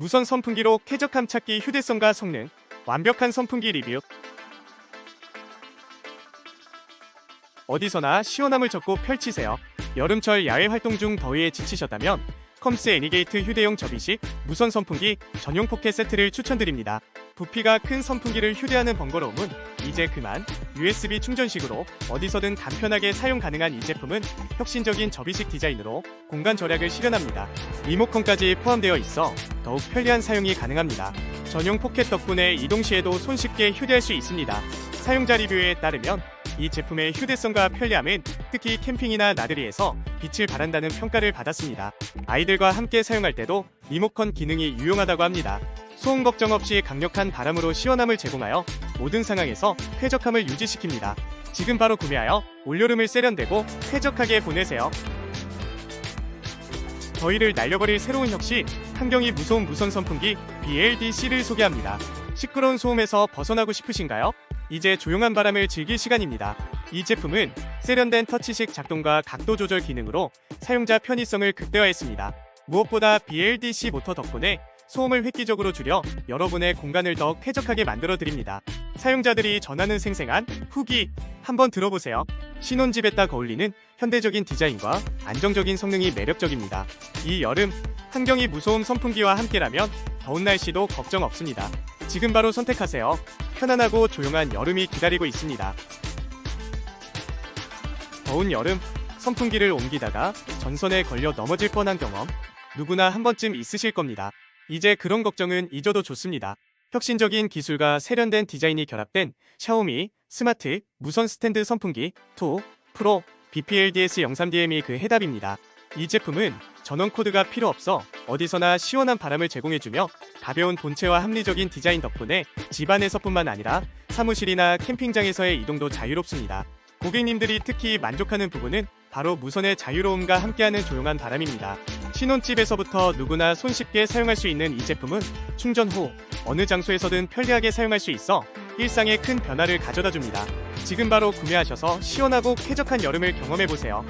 무선 선풍기로 쾌적함 찾기 휴대성과 성능, 완벽한 선풍기 리뷰. 어디서나 시원함을 적고 펼치세요. 여름철 야외 활동 중 더위에 지치셨다면 컴스 애니게이트 휴대용 접이식 무선 선풍기 전용 포켓 세트를 추천드립니다. 부피가 큰 선풍기를 휴대하는 번거로움은 이제 그만 USB 충전식으로 어디서든 간편하게 사용 가능한 이 제품은 혁신적인 접이식 디자인으로 공간 절약을 실현합니다. 리모컨까지 포함되어 있어 더욱 편리한 사용이 가능합니다. 전용 포켓 덕분에 이동 시에도 손쉽게 휴대할 수 있습니다. 사용자 리뷰에 따르면 이 제품의 휴대성과 편리함은 특히 캠핑이나 나들이에서 빛을 발한다는 평가를 받았습니다. 아이들과 함께 사용할 때도 리모컨 기능이 유용하다고 합니다. 소음 걱정 없이 강력한 바람으로 시원함을 제공하여 모든 상황에서 쾌적함을 유지시킵니다. 지금 바로 구매하여 올여름을 세련되고 쾌적하게 보내세요. 더위를 날려버릴 새로운 혁신, 환경이 무서운 무선 선풍기 BLDC를 소개합니다. 시끄러운 소음에서 벗어나고 싶으신가요? 이제 조용한 바람을 즐길 시간입니다. 이 제품은 세련된 터치식 작동과 각도 조절 기능으로 사용자 편의성을 극대화했습니다. 무엇보다 BLDC 모터 덕분에 소음을 획기적으로 줄여 여러분의 공간을 더 쾌적하게 만들어 드립니다. 사용자들이 전하는 생생한 후기 한번 들어보세요. 신혼집에 딱 어울리는 현대적인 디자인과 안정적인 성능이 매력적입니다. 이 여름 환경이 무소음 선풍기와 함께라면 더운 날씨도 걱정 없습니다. 지금 바로 선택하세요. 편안하고 조용한 여름이 기다리고 있습니다. 더운 여름 선풍기를 옮기다가 전선에 걸려 넘어질 뻔한 경험 누구나 한 번쯤 있으실 겁니다. 이제 그런 걱정은 잊어도 좋습니다. 혁신적인 기술과 세련된 디자인이 결합된 샤오미 스마트 무선 스탠드 선풍기 2 프로 BPLDS 03DM이 그 해답입니다. 이 제품은 전원 코드가 필요 없어 어디서나 시원한 바람을 제공해주며 가벼운 본체와 합리적인 디자인 덕분에 집안에서뿐만 아니라 사무실이나 캠핑장에서의 이동도 자유롭습니다. 고객님들이 특히 만족하는 부분은 바로 무선의 자유로움과 함께하는 조용한 바람입니다. 신혼집에서부터 누구나 손쉽게 사용할 수 있는 이 제품은 충전 후 어느 장소에서든 편리하게 사용할 수 있어 일상에 큰 변화를 가져다 줍니다. 지금 바로 구매하셔서 시원하고 쾌적한 여름을 경험해 보세요.